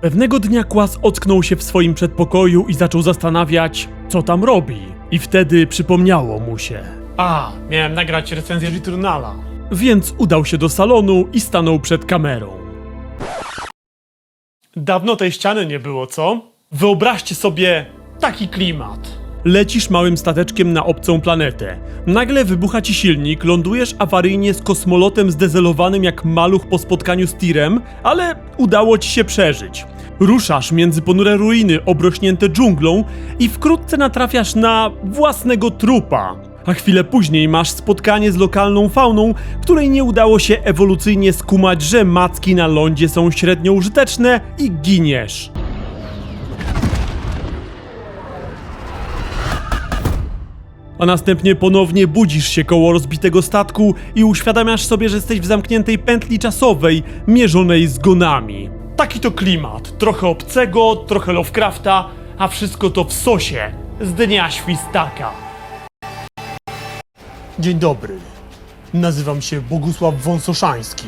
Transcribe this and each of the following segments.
Pewnego dnia Kłas ocknął się w swoim przedpokoju i zaczął zastanawiać, co tam robi. I wtedy przypomniało mu się. A, miałem nagrać recenzję Returnala. Więc udał się do salonu i stanął przed kamerą. Dawno tej ściany nie było, co? Wyobraźcie sobie taki klimat. Lecisz małym stateczkiem na obcą planetę. Nagle wybucha ci silnik, lądujesz awaryjnie z kosmolotem zdezelowanym jak maluch po spotkaniu z tirem, ale udało ci się przeżyć. Ruszasz między ponure ruiny obrośnięte dżunglą i wkrótce natrafiasz na własnego trupa. A chwilę później masz spotkanie z lokalną fauną, której nie udało się ewolucyjnie skumać, że macki na lądzie są średnio użyteczne i giniesz. A następnie ponownie budzisz się koło rozbitego statku i uświadamiasz sobie, że jesteś w zamkniętej pętli czasowej, mierzonej zgonami. Taki to klimat. Trochę obcego, trochę Lovecrafta, a wszystko to w sosie z dnia świstaka. Dzień dobry. Nazywam się Bogusław Wąsoszański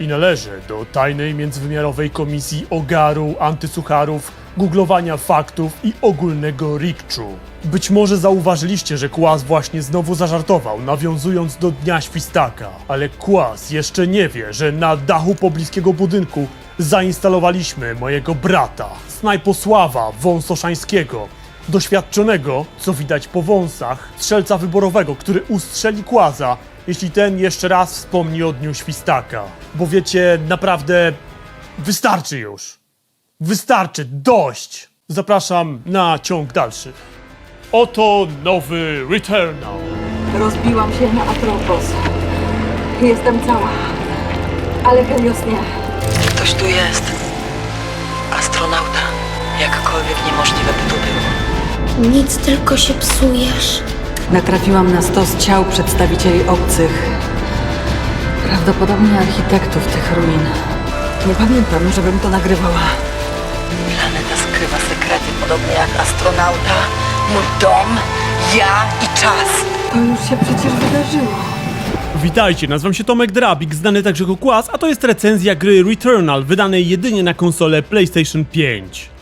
i należę do tajnej międzywymiarowej komisji ogaru, antysucharów, googlowania faktów i ogólnego rikczu. Być może zauważyliście, że Kłas właśnie znowu zażartował, nawiązując do Dnia Świstaka. Ale Kłas jeszcze nie wie, że na dachu pobliskiego budynku zainstalowaliśmy mojego brata, snajposława Wąsoszańskiego, doświadczonego, co widać po wąsach, strzelca wyborowego, który ustrzeli Kłaza, jeśli ten jeszcze raz wspomni o Dniu Świstaka. Bo wiecie, naprawdę wystarczy już. Wystarczy, dość! Zapraszam na ciąg dalszy. Oto nowy Returnal. Rozbiłam się na Atropos. Jestem cała. Ale Helios nie. Ktoś tu jest. Astronauta. Jakkolwiek niemożliwe by to było. Nic, tylko się psujesz. Natrafiłam na stos ciał przedstawicieli obcych. Prawdopodobnie architektów tych ruin. Nie pamiętam, żebym to nagrywała. Planeta skrywa sekrety, podobnie jak astronauta, mój dom, ja i czas. To już się przecież wydarzyło. Witajcie, nazywam się Tomek Drabik, znany także jako Kłas, a to jest recenzja gry Returnal, wydanej jedynie na konsolę PlayStation 5.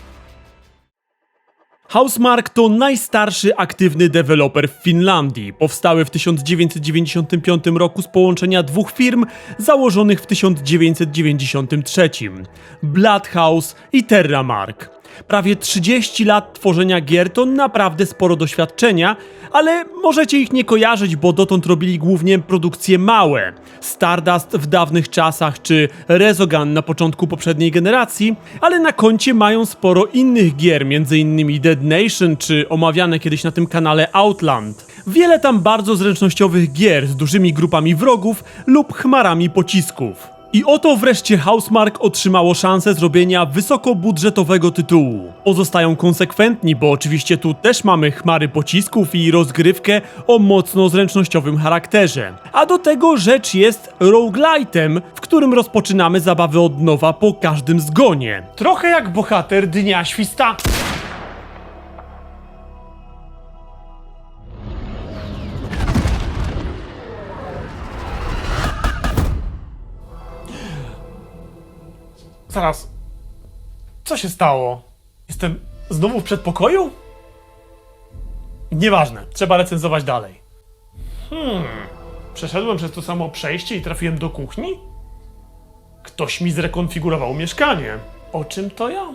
Housemark to najstarszy aktywny deweloper w Finlandii. Powstały w 1995 roku z połączenia dwóch firm założonych w 1993: Bloodhouse i Terramark. Prawie 30 lat tworzenia gier to naprawdę sporo doświadczenia, ale możecie ich nie kojarzyć, bo dotąd robili głównie produkcje małe. Stardust w dawnych czasach czy Resogun na początku poprzedniej generacji, ale na koncie mają sporo innych gier, m.in. Dead Nation czy omawiane kiedyś na tym kanale Outland. Wiele tam bardzo zręcznościowych gier z dużymi grupami wrogów lub chmarami pocisków. I oto wreszcie Housemark otrzymało szansę zrobienia wysokobudżetowego tytułu. Pozostają konsekwentni, bo oczywiście tu też mamy chmary pocisków i rozgrywkę o mocno zręcznościowym charakterze. A do tego rzecz jest roguelite'em, w którym rozpoczynamy zabawę od nowa po każdym zgonie. Trochę jak bohater Dnia Świstaka. Zaraz. Co się stało? Jestem znowu w przedpokoju? Nieważne, trzeba recenzować dalej. Hmm. Przeszedłem przez to samo przejście i trafiłem do kuchni? Ktoś mi zrekonfigurował mieszkanie. O czym to ja?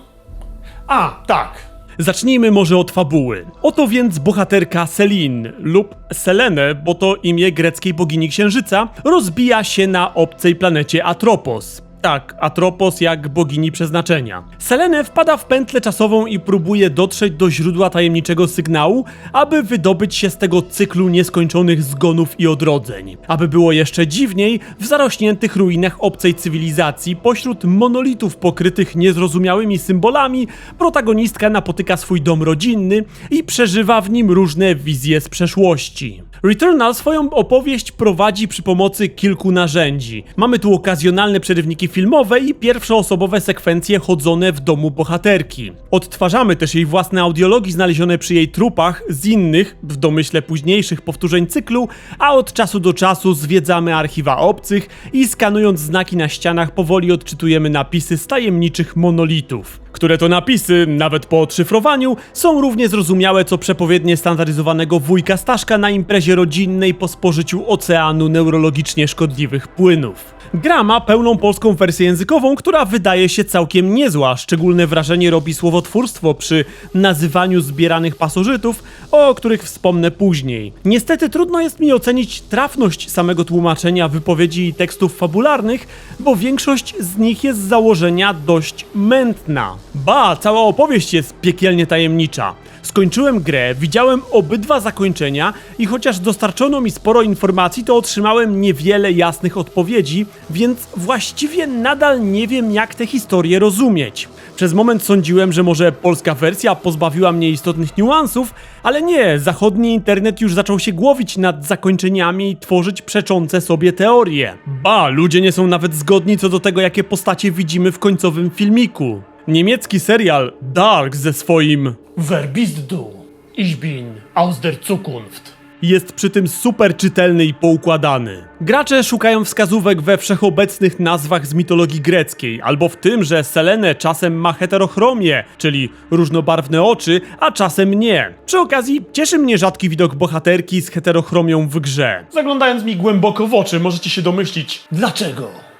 A, tak. Zacznijmy może od fabuły. Oto więc bohaterka Selin lub Selene, bo to imię greckiej bogini księżyca, rozbija się na obcej planecie Atropos. Tak, Atropos jak bogini przeznaczenia. Selene wpada w pętlę czasową i próbuje dotrzeć do źródła tajemniczego sygnału, aby wydobyć się z tego cyklu nieskończonych zgonów i odrodzeń. Aby było jeszcze dziwniej, w zarośniętych ruinach obcej cywilizacji, pośród monolitów pokrytych niezrozumiałymi symbolami, protagonistka napotyka swój dom rodzinny i przeżywa w nim różne wizje z przeszłości. Returnal swoją opowieść prowadzi przy pomocy kilku narzędzi. Mamy tu okazjonalne przerywniki filmowe i pierwszoosobowe sekwencje chodzone w domu bohaterki. Odtwarzamy też jej własne audiologii znalezione przy jej trupach z innych, w domyśle późniejszych powtórzeń cyklu, a od czasu do czasu zwiedzamy archiwa obcych i skanując znaki na ścianach powoli odczytujemy napisy z tajemniczych monolitów. Które to napisy, nawet po odszyfrowaniu, są równie zrozumiałe co przepowiednie standaryzowanego wujka Staszka na imprezie rodzinnej po spożyciu oceanu neurologicznie szkodliwych płynów. Gra ma pełną polską wersję językową, która wydaje się całkiem niezła. Szczególne wrażenie robi słowotwórstwo przy nazywaniu zbieranych pasożytów, o których wspomnę później. Niestety trudno jest mi ocenić trafność samego tłumaczenia wypowiedzi i tekstów fabularnych, bo większość z nich jest z założenia dość mętna. Ba, cała opowieść jest piekielnie tajemnicza. Skończyłem grę, widziałem obydwa zakończenia i chociaż dostarczono mi sporo informacji, to otrzymałem niewiele jasnych odpowiedzi, więc właściwie nadal nie wiem, jak tę historię rozumieć. Przez moment sądziłem, że może polska wersja pozbawiła mnie istotnych niuansów, ale nie, zachodni internet już zaczął się głowić nad zakończeniami i tworzyć przeczące sobie teorie. Ba, ludzie nie są nawet zgodni co do tego, jakie postacie widzimy w końcowym filmiku. Niemiecki serial Dark ze swoim Wer bist du? Ich bin aus der Zukunft. jest przy tym super czytelny i poukładany. Gracze szukają wskazówek we wszechobecnych nazwach z mitologii greckiej, albo w tym, że Selene czasem ma heterochromię, czyli różnobarwne oczy, a czasem nie. Przy okazji cieszy mnie rzadki widok bohaterki z heterochromią w grze. Zaglądając mi głęboko w oczy, możecie się domyślić, dlaczego.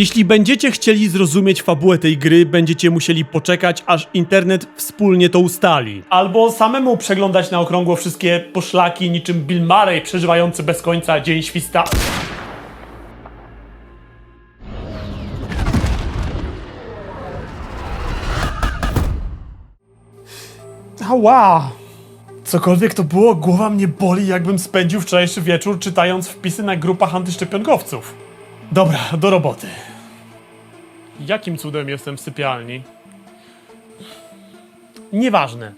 Jeśli będziecie chcieli zrozumieć fabułę tej gry, będziecie musieli poczekać, aż internet wspólnie to ustali. Albo samemu przeglądać na okrągło wszystkie poszlaki niczym Bill Murray przeżywający bez końca dzień śwista. Ała! Cokolwiek to było, głowa mnie boli, jakbym spędził wczorajszy wieczór czytając wpisy na grupach antyszczepionkowców. Dobra, do roboty. Jakim cudem jestem w sypialni? Nieważne.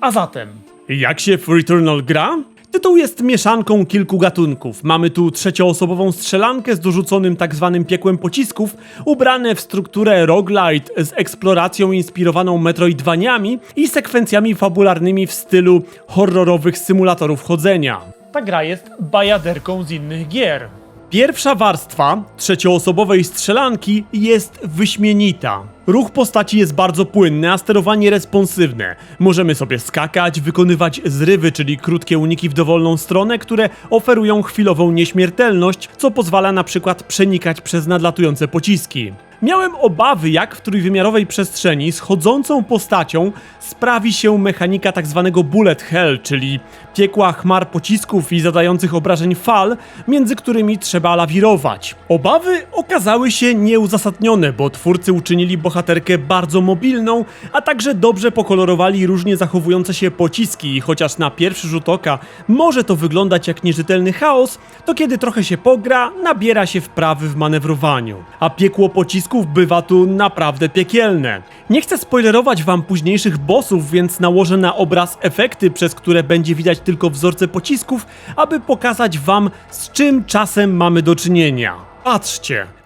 A zatem, Jak się w Returnal gra? Tytuł jest mieszanką kilku gatunków. Mamy tu trzecioosobową strzelankę z dorzuconym tak zwanym piekłem pocisków, ubrane w strukturę roguelite z eksploracją inspirowaną metroidvaniami i sekwencjami fabularnymi w stylu horrorowych symulatorów chodzenia. ta gra jest bajaderką z innych gier. Pierwsza warstwa trzecioosobowej strzelanki jest wyśmienita. Ruch postaci jest bardzo płynny, a sterowanie responsywne. Możemy sobie skakać, wykonywać zrywy, czyli krótkie uniki w dowolną stronę, które oferują chwilową nieśmiertelność, co pozwala na przykład przenikać przez nadlatujące pociski. Miałem obawy, jak w trójwymiarowej przestrzeni z chodzącą postacią sprawi się mechanika tzw. bullet hell, czyli piekła chmar pocisków i zadających obrażeń fal, między którymi trzeba lawirować. Obawy okazały się nieuzasadnione, bo twórcy uczynili bohaterkę bardzo mobilną, a także dobrze pokolorowali różnie zachowujące się pociski i chociaż na pierwszy rzut oka może to wyglądać jak nierzetelny chaos, to kiedy trochę się pogra, nabiera się wprawy w manewrowaniu. A piekło pocisków bywa tu naprawdę piekielne. Nie chcę spoilerować wam późniejszych bossów, więc nałożę na obraz efekty, przez które będzie widać tylko wzorce pocisków, aby pokazać wam z czym czasem mamy do czynienia. Patrzcie.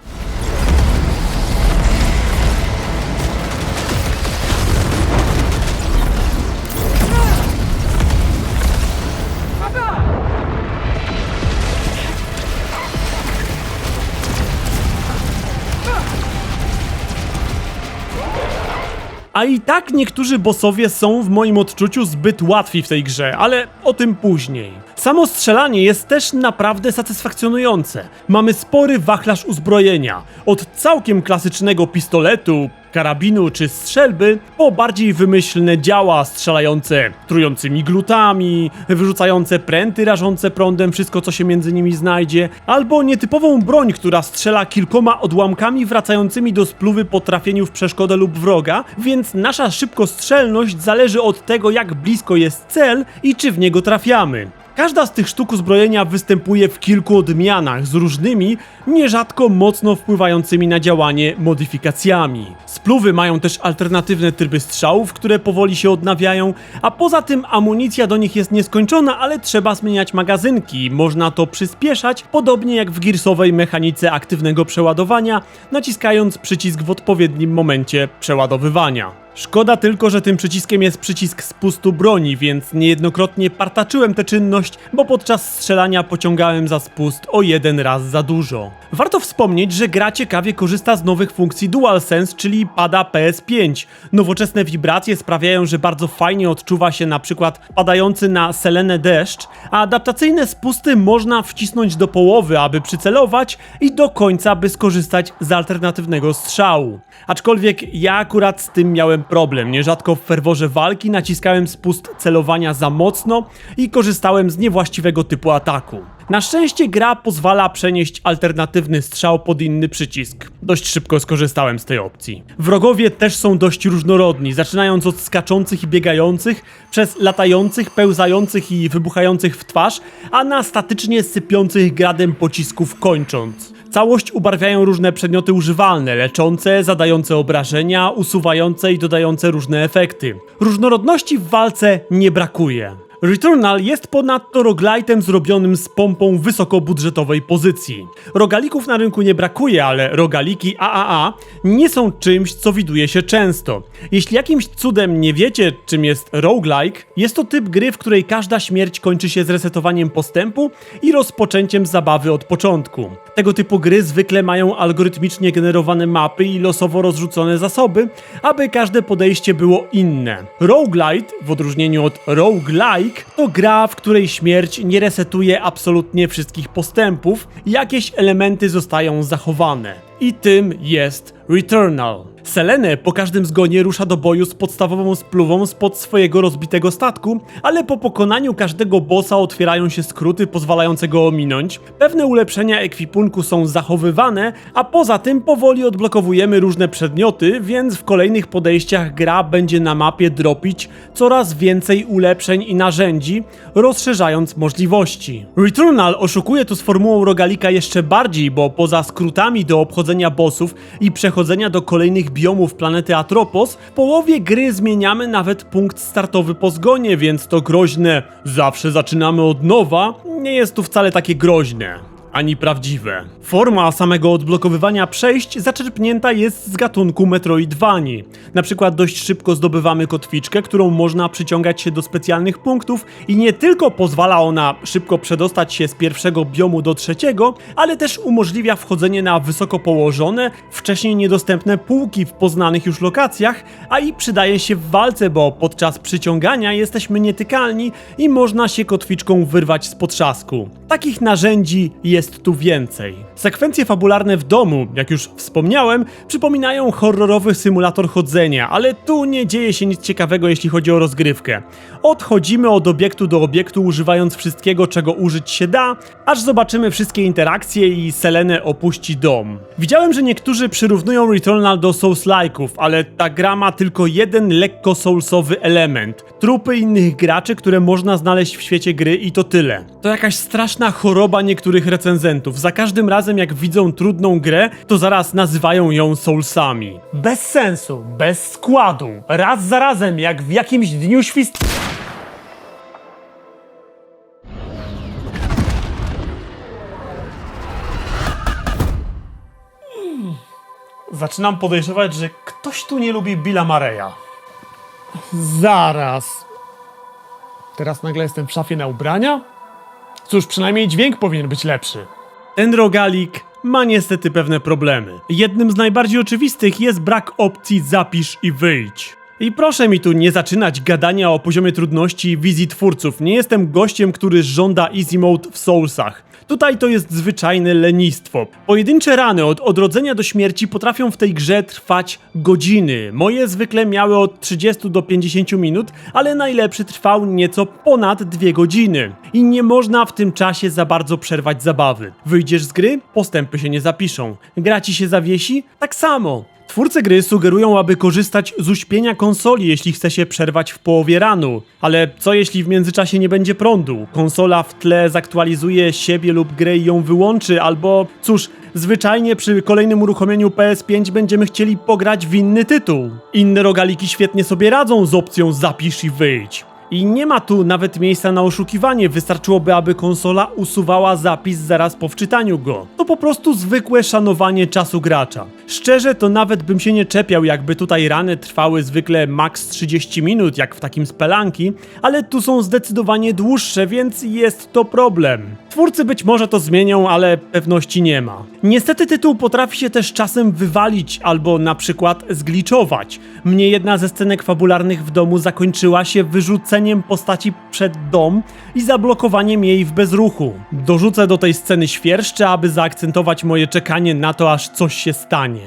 A i tak niektórzy bossowie są w moim odczuciu zbyt łatwi w tej grze, ale o tym później. Samo strzelanie jest też naprawdę satysfakcjonujące. Mamy spory wachlarz uzbrojenia. Od całkiem klasycznego pistoletu, karabinu czy strzelby, po bardziej wymyślne działa strzelające trującymi glutami, wyrzucające pręty rażące prądem wszystko co się między nimi znajdzie, albo nietypową broń, która strzela kilkoma odłamkami wracającymi do spluwy po trafieniu w przeszkodę lub wroga, więc nasza szybkostrzelność zależy od tego jak blisko jest cel i czy w niego trafiamy. Każda z tych sztuk uzbrojenia występuje w kilku odmianach z różnymi, nierzadko mocno wpływającymi na działanie modyfikacjami. Spluwy mają też alternatywne tryby strzałów, które powoli się odnawiają, a poza tym amunicja do nich jest nieskończona, ale trzeba zmieniać magazynki. Można to przyspieszać, podobnie jak w girsowej mechanice aktywnego przeładowania, naciskając przycisk w odpowiednim momencie przeładowywania. Szkoda tylko, że tym przyciskiem jest przycisk spustu broni, więc niejednokrotnie partaczyłem tę czynność, bo podczas strzelania pociągałem za spust o jeden raz za dużo. Warto wspomnieć, że gra ciekawie korzysta z nowych funkcji DualSense, czyli pada PS5. Nowoczesne wibracje sprawiają, że bardzo fajnie odczuwa się na przykład padający na selenę deszcz, a adaptacyjne spusty można wcisnąć do połowy, aby przycelować i do końca, by skorzystać z alternatywnego strzału. Aczkolwiek ja akurat z tym miałem problem. Nierzadko w ferworze walki naciskałem spust celowania za mocno i korzystałem z niewłaściwego typu ataku. Na szczęście gra pozwala przenieść alternatywny strzał pod inny przycisk. Dość szybko skorzystałem z tej opcji. Wrogowie też są dość różnorodni, zaczynając od skaczących i biegających, przez latających, pełzających i wybuchających w twarz, a na statycznie sypiących gradem pocisków kończąc. Całość ubarwiają różne przedmioty używalne, leczące, zadające obrażenia, usuwające i dodające różne efekty. Różnorodności w walce nie brakuje. Returnal jest ponadto roglajtem zrobionym z pompą wysokobudżetowej pozycji. Rogalików na rynku nie brakuje, ale rogaliki AAA nie są czymś, co widuje się często. Jeśli jakimś cudem nie wiecie, czym jest roguelike, jest to typ gry, w której każda śmierć kończy się zresetowaniem postępu i rozpoczęciem zabawy od początku. Tego typu gry zwykle mają algorytmicznie generowane mapy i losowo rozrzucone zasoby, aby każde podejście było inne. Roguelite, w odróżnieniu od roguelike, to gra, w której śmierć nie resetuje absolutnie wszystkich postępów, jakieś elementy zostają zachowane. I tym jest Returnal. Selene po każdym zgonie rusza do boju z podstawową spluwą spod swojego rozbitego statku, ale po pokonaniu każdego bossa otwierają się skróty pozwalające go ominąć. Pewne ulepszenia ekwipunku są zachowywane, a poza tym powoli odblokowujemy różne przedmioty, więc w kolejnych podejściach gra będzie na mapie dropić coraz więcej ulepszeń i narzędzi, rozszerzając możliwości. Returnal oszukuje tu z formułą rogalika jeszcze bardziej, bo poza skrótami do obchodzenia bossów i przechodzenia do kolejnych biomów planety Atropos, w połowie gry zmieniamy nawet punkt startowy po zgonie, więc to groźne. Zawsze zaczynamy od nowa nie jest tu wcale takie groźne ani prawdziwe. Forma samego odblokowywania przejść zaczerpnięta jest z gatunku Metroidvanii. Na przykład dość szybko zdobywamy kotwiczkę, którą można przyciągać się do specjalnych punktów i nie tylko pozwala ona szybko przedostać się z pierwszego biomu do trzeciego, ale też umożliwia wchodzenie na wysoko położone, wcześniej niedostępne półki w poznanych już lokacjach, a i przydaje się w walce, bo podczas przyciągania jesteśmy nietykalni i można się kotwiczką wyrwać z potrzasku. Takich narzędzi jest tu więcej. Sekwencje fabularne w domu, jak już wspomniałem, przypominają horrorowy symulator chodzenia, ale tu nie dzieje się nic ciekawego, jeśli chodzi o rozgrywkę. Odchodzimy od obiektu do obiektu, używając wszystkiego, czego użyć się da, aż zobaczymy wszystkie interakcje i Selenę opuści dom. Widziałem, że niektórzy przyrównują Returnal do Souls-like'ów, ale ta gra ma tylko jeden lekko soulsowy element. Trupy innych graczy, które można znaleźć w świecie gry i to tyle. To jakaś straszna choroba niektórych recenzentów. Za każdym razem jak widzą trudną grę, to zaraz nazywają ją Soulsami. Bez sensu, bez składu, raz za razem, jak w jakimś dniu świst... Zaczynam podejrzewać, że ktoś tu nie lubi Billa Mareya. Zaraz. Teraz nagle jestem w szafie na ubrania? Cóż, przynajmniej dźwięk powinien być lepszy. Ten rogalik ma niestety pewne problemy. Jednym z najbardziej oczywistych jest brak opcji zapisz i wyjdź. I proszę mi tu nie zaczynać gadania o poziomie trudności wizji twórców. Nie jestem gościem, który żąda easy mode w Soulsach. Tutaj to jest zwyczajne lenistwo. Pojedyncze rany od odrodzenia do śmierci potrafią w tej grze trwać godziny. Moje zwykle miały od 30 do 50 minut, ale najlepszy trwał nieco ponad 2 godziny. I nie można w tym czasie za bardzo przerwać zabawy. Wyjdziesz z gry, postępy się nie zapiszą. Gra ci się zawiesi? Tak samo. Twórcy gry sugerują, aby korzystać z uśpienia konsoli, jeśli chce się przerwać w połowie ranu. Ale co jeśli w międzyczasie nie będzie prądu? Konsola w tle zaktualizuje siebie lub grę i ją wyłączy, albo cóż, zwyczajnie przy kolejnym uruchomieniu PS5 będziemy chcieli pograć w inny tytuł. Inne rogaliki świetnie sobie radzą z opcją zapisz i wyjdź. I nie ma tu nawet miejsca na oszukiwanie, wystarczyłoby, aby konsola usuwała zapis zaraz po wczytaniu go. To po prostu zwykłe szanowanie czasu gracza. Szczerze, to nawet bym się nie czepiał, jakby tutaj rany trwały zwykle maks 30 minut, jak w takim spelanki, ale tu są zdecydowanie dłuższe, więc jest to problem. Twórcy być może to zmienią, ale pewności nie ma. Niestety tytuł potrafi się też czasem wywalić albo na przykład zgliczować. Mnie jedna ze scenek fabularnych w domu zakończyła się wyrzuceniem postaci przed dom i zablokowaniem jej w bezruchu. Dorzucę do tej sceny świerszcze, aby zaakcentować moje czekanie na to, aż coś się stanie.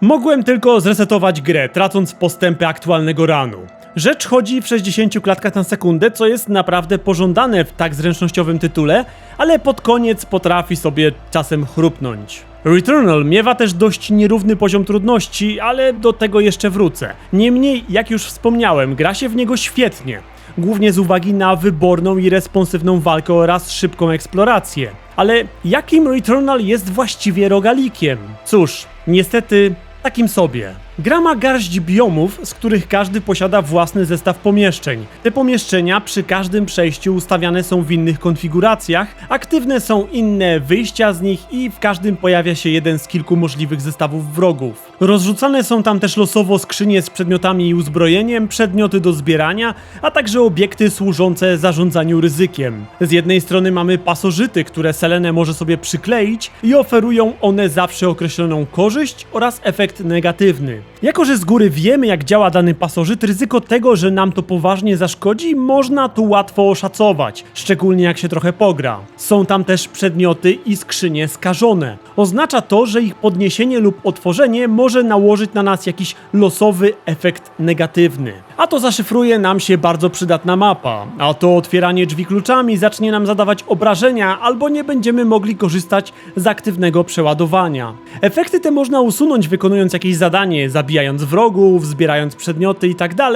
Mogłem tylko zresetować grę, tracąc postępy aktualnego ranu. Rzecz chodzi w 60 klatkach na sekundę, co jest naprawdę pożądane w tak zręcznościowym tytule, ale pod koniec potrafi sobie czasem chrupnąć. Returnal miewa też dość nierówny poziom trudności, ale do tego jeszcze wrócę. Niemniej, jak już wspomniałem, gra się w niego świetnie. Głównie z uwagi na wyborną i responsywną walkę oraz szybką eksplorację. Ale jakim Returnal jest właściwie rogalikiem? Cóż, niestety takim sobie. Gra ma garść biomów, z których każdy posiada własny zestaw pomieszczeń. Te pomieszczenia przy każdym przejściu ustawiane są w innych konfiguracjach, aktywne są inne wyjścia z nich i w każdym pojawia się jeden z kilku możliwych zestawów wrogów. Rozrzucane są tam też losowo skrzynie z przedmiotami i uzbrojeniem, przedmioty do zbierania, a także obiekty służące zarządzaniu ryzykiem. Z jednej strony mamy pasożyty, które Selene może sobie przykleić i oferują one zawsze określoną korzyść oraz efekt negatywny. Jako, że z góry wiemy, jak działa dany pasożyt, ryzyko tego, że nam to poważnie zaszkodzi, można tu łatwo oszacować, szczególnie jak się trochę pogra. Są tam też przedmioty i skrzynie skażone. Oznacza to, że ich podniesienie lub otworzenie może nałożyć na nas jakiś losowy efekt negatywny. A to zaszyfruje nam się bardzo przydatna mapa, a to otwieranie drzwi kluczami zacznie nam zadawać obrażenia, albo nie będziemy mogli korzystać z aktywnego przeładowania. Efekty te można usunąć wykonując jakieś zadanie, zabijając wrogów, zbierając przedmioty itd.,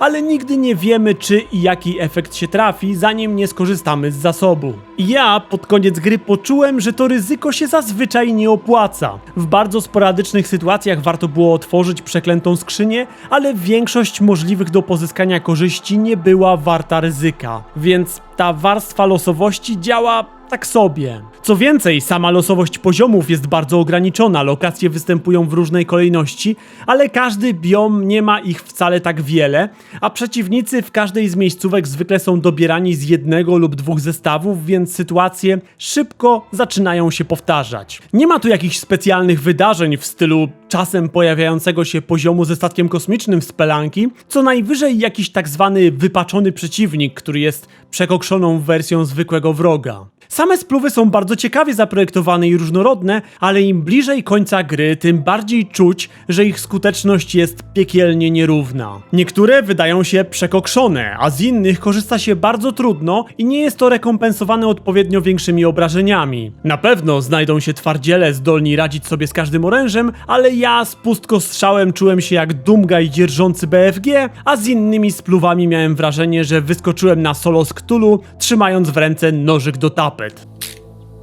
ale nigdy nie wiemy czy i jaki efekt się trafi, zanim nie skorzystamy z zasobu. Ja pod koniec gry poczułem, że to ryzyko się zazwyczaj nie opłaca. W bardzo sporadycznych sytuacjach warto było otworzyć przeklętą skrzynię, ale większość możliwych do pozyskania korzyści nie była warta ryzyka, więc ta warstwa losowości działa tak sobie. Co więcej, sama losowość poziomów jest bardzo ograniczona, lokacje występują w różnej kolejności, ale każdy biom nie ma ich wcale tak wiele, a przeciwnicy w każdej z miejscówek zwykle są dobierani z jednego lub dwóch zestawów, więc sytuacje szybko zaczynają się powtarzać. Nie ma tu jakichś specjalnych wydarzeń w stylu czasem pojawiającego się poziomu ze statkiem kosmicznym w Spelanki, co najwyżej jakiś tak zwany wypaczony przeciwnik, który jest przekokszoną wersją zwykłego wroga. Same spluwy są bardzo ciekawie zaprojektowane i różnorodne, ale im bliżej końca gry, tym bardziej czuć, że ich skuteczność jest piekielnie nierówna. Niektóre wydają się przekokszone, a z innych korzysta się bardzo trudno i nie jest to rekompensowane odpowiednio większymi obrażeniami. Na pewno znajdą się twardziele zdolni radzić sobie z każdym orężem, ale ja z pustkostrzałem czułem się jak Dumgaj dzierżący BFG, a z innymi spluwami miałem wrażenie, że wyskoczyłem na solo z Cthulhu, trzymając w ręce nożyk do tapet.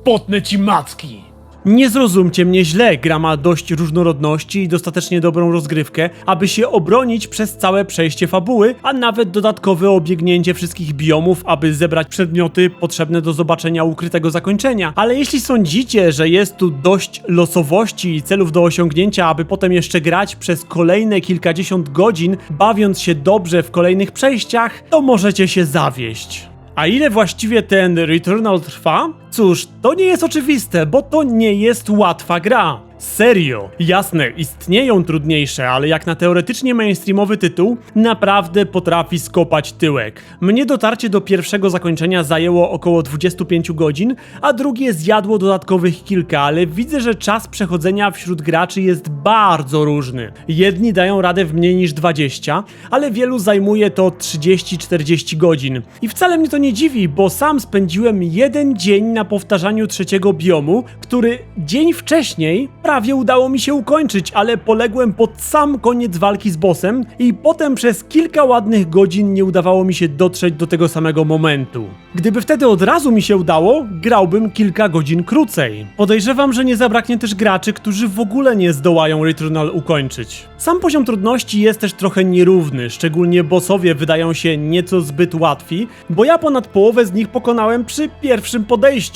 Potnę ci macki! Nie zrozumcie mnie źle, gra ma dość różnorodności i dostatecznie dobrą rozgrywkę, aby się obronić przez całe przejście fabuły, a nawet dodatkowe obiegnięcie wszystkich biomów, aby zebrać przedmioty potrzebne do zobaczenia ukrytego zakończenia. Ale jeśli sądzicie, że jest tu dość losowości i celów do osiągnięcia, aby potem jeszcze grać przez kolejne kilkadziesiąt godzin, bawiąc się dobrze w kolejnych przejściach, to możecie się zawieść. A ile właściwie ten Returnal trwa? Cóż, to nie jest oczywiste, bo to nie jest łatwa gra. Serio? Jasne, istnieją trudniejsze, ale jak na teoretycznie mainstreamowy tytuł, naprawdę potrafi skopać tyłek. Mnie dotarcie do pierwszego zakończenia zajęło około 25 godzin, a drugie zjadło dodatkowych kilka, ale widzę, że czas przechodzenia wśród graczy jest bardzo różny. Jedni dają radę w mniej niż 20, ale wielu zajmuje to 30-40 godzin. I wcale mnie to nie dziwi, bo sam spędziłem jeden dzień na powtarzaniu trzeciego biomu, który dzień wcześniej prawie udało mi się ukończyć, ale poległem pod sam koniec walki z bossem i potem przez kilka ładnych godzin nie udawało mi się dotrzeć do tego samego momentu. Gdyby wtedy od razu mi się udało, grałbym kilka godzin krócej. Podejrzewam, że nie zabraknie też graczy, którzy w ogóle nie zdołają Returnal ukończyć. Sam poziom trudności jest też trochę nierówny, szczególnie bossowie wydają się nieco zbyt łatwi, bo ja ponad połowę z nich pokonałem przy pierwszym podejściu.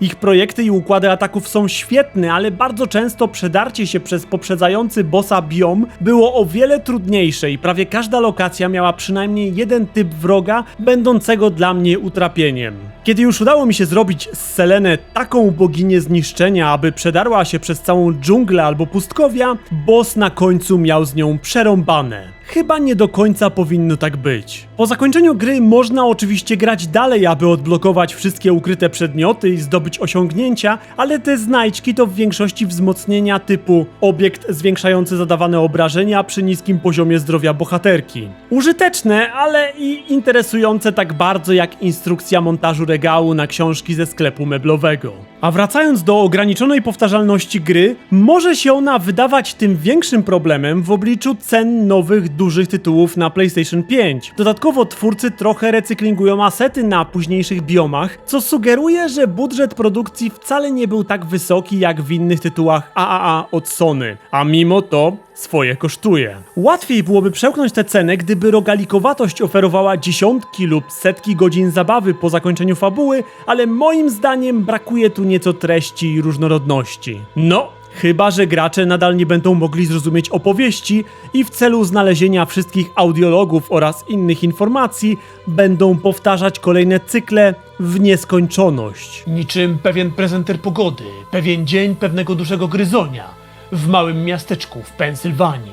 Ich projekty i układy ataków są świetne, ale bardzo często przedarcie się przez poprzedzający bossa biom było o wiele trudniejsze i prawie każda lokacja miała przynajmniej jeden typ wroga, będącego dla mnie utrapieniem. Kiedy już udało mi się zrobić z Selenę taką boginię zniszczenia, aby przedarła się przez całą dżunglę albo pustkowia, boss na końcu miał z nią przerąbane. Chyba nie do końca powinno tak być. Po zakończeniu gry można oczywiście grać dalej, aby odblokować wszystkie ukryte przedmioty i zdobyć osiągnięcia, ale te znajdźki to w większości wzmocnienia typu obiekt zwiększający zadawane obrażenia przy niskim poziomie zdrowia bohaterki. Użyteczne, ale i interesujące tak bardzo jak instrukcja montażu regału na książki ze sklepu meblowego. A wracając do ograniczonej powtarzalności gry, może się ona wydawać tym większym problemem w obliczu cen nowych dużych tytułów na PlayStation 5. Dodatkowo twórcy trochę recyklingują asety na późniejszych biomach, co sugeruje, że budżet produkcji wcale nie był tak wysoki jak w innych tytułach AAA od Sony, a mimo to swoje kosztuje. Łatwiej byłoby przełknąć tę cenę, gdyby rogalikowatość oferowała dziesiątki lub setki godzin zabawy po zakończeniu fabuły, ale moim zdaniem brakuje tu nieco treści i różnorodności. No, Chyba, że gracze nadal nie będą mogli zrozumieć opowieści i w celu znalezienia wszystkich audiologów oraz innych informacji będą powtarzać kolejne cykle w nieskończoność. Niczym pewien prezenter pogody, pewien dzień pewnego dużego gryzonia w małym miasteczku w Pensylwanii.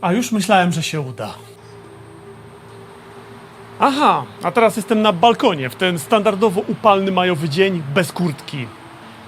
A już myślałem, że się uda. Aha, a teraz jestem na balkonie w ten standardowo upalny majowy dzień bez kurtki.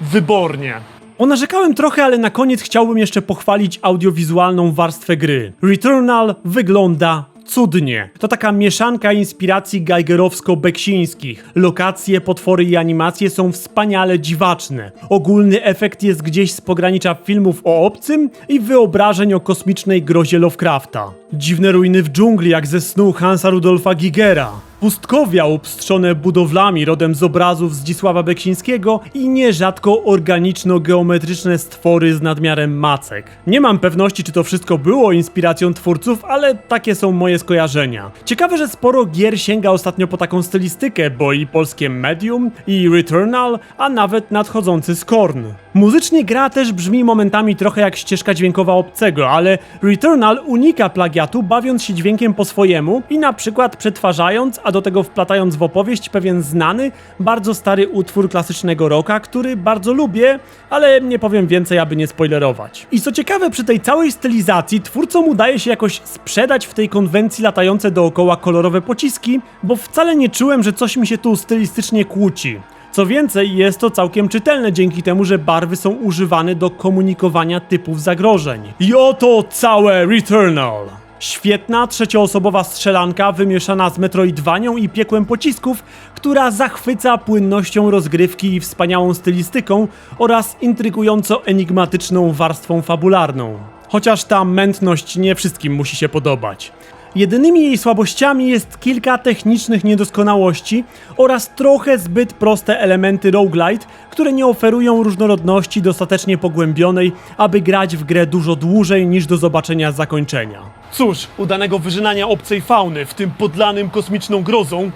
Wybornie. Onarzekałem trochę, ale na koniec chciałbym jeszcze pochwalić audiowizualną warstwę gry. Returnal wygląda cudnie. To taka mieszanka inspiracji geigerowsko-beksińskich. Lokacje, potwory i animacje są wspaniale dziwaczne. Ogólny efekt jest gdzieś z pogranicza filmów o obcym i wyobrażeń o kosmicznej grozie Lovecrafta. Dziwne ruiny w dżungli jak ze snu Hansa Rudolfa Gigera. Pustkowia upstrzone budowlami rodem z obrazów Zdzisława Beksińskiego i nierzadko organiczno-geometryczne stwory z nadmiarem macek. Nie mam pewności, czy to wszystko było inspiracją twórców, ale takie są moje skojarzenia. Ciekawe, że sporo gier sięga ostatnio po taką stylistykę, bo i polskie Medium, i Returnal, a nawet nadchodzący Scorn. Muzycznie gra też brzmi momentami trochę jak ścieżka dźwiękowa obcego, ale Returnal unika plagiatu, bawiąc się dźwiękiem po swojemu i na przykład przetwarzając, a do tego wplatając w opowieść pewien znany, bardzo stary utwór klasycznego rocka, który bardzo lubię, ale nie powiem więcej, aby nie spoilerować. I co ciekawe, przy tej całej stylizacji twórcom udaje się jakoś sprzedać w tej konwencji latające dookoła kolorowe pociski, bo wcale nie czułem, że coś mi się tu stylistycznie kłóci. Co więcej, jest to całkiem czytelne dzięki temu, że barwy są używane do komunikowania typów zagrożeń. I oto całe Returnal! Świetna trzecioosobowa strzelanka wymieszana z Metroidvanią i piekłem pocisków, która zachwyca płynnością rozgrywki i wspaniałą stylistyką oraz intrygująco enigmatyczną warstwą fabularną. Chociaż ta mętność nie wszystkim musi się podobać. Jedynymi jej słabościami jest kilka technicznych niedoskonałości oraz trochę zbyt proste elementy roguelite, które nie oferują różnorodności dostatecznie pogłębionej, aby grać w grę dużo dłużej niż do zobaczenia zakończenia. Cóż, udanego wyżynania obcej fauny, w tym podlanym kosmiczną grozą.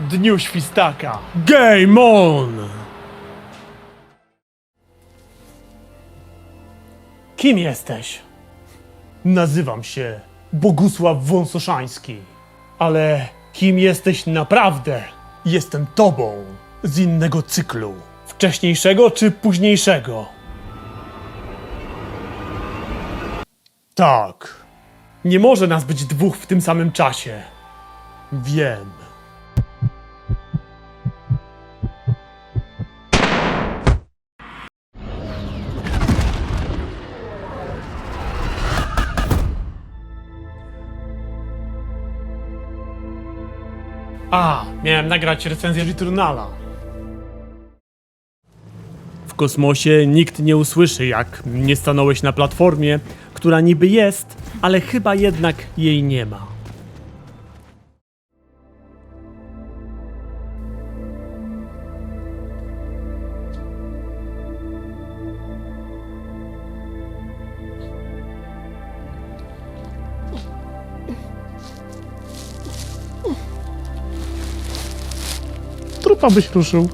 Dniu świstaka. Game on! Kim jesteś? Nazywam się Bogusław Wąsoszański. Ale kim jesteś naprawdę? Jestem tobą z innego cyklu. Wcześniejszego czy późniejszego? Tak. Nie może nas być dwóch w tym samym czasie. Wiem. A, miałem nagrać recenzję Returnala. W kosmosie nikt nie usłyszy, jak nie stanąłeś na platformie, która niby jest, ale chyba jednak jej nie ma. Trupa byś ruszył.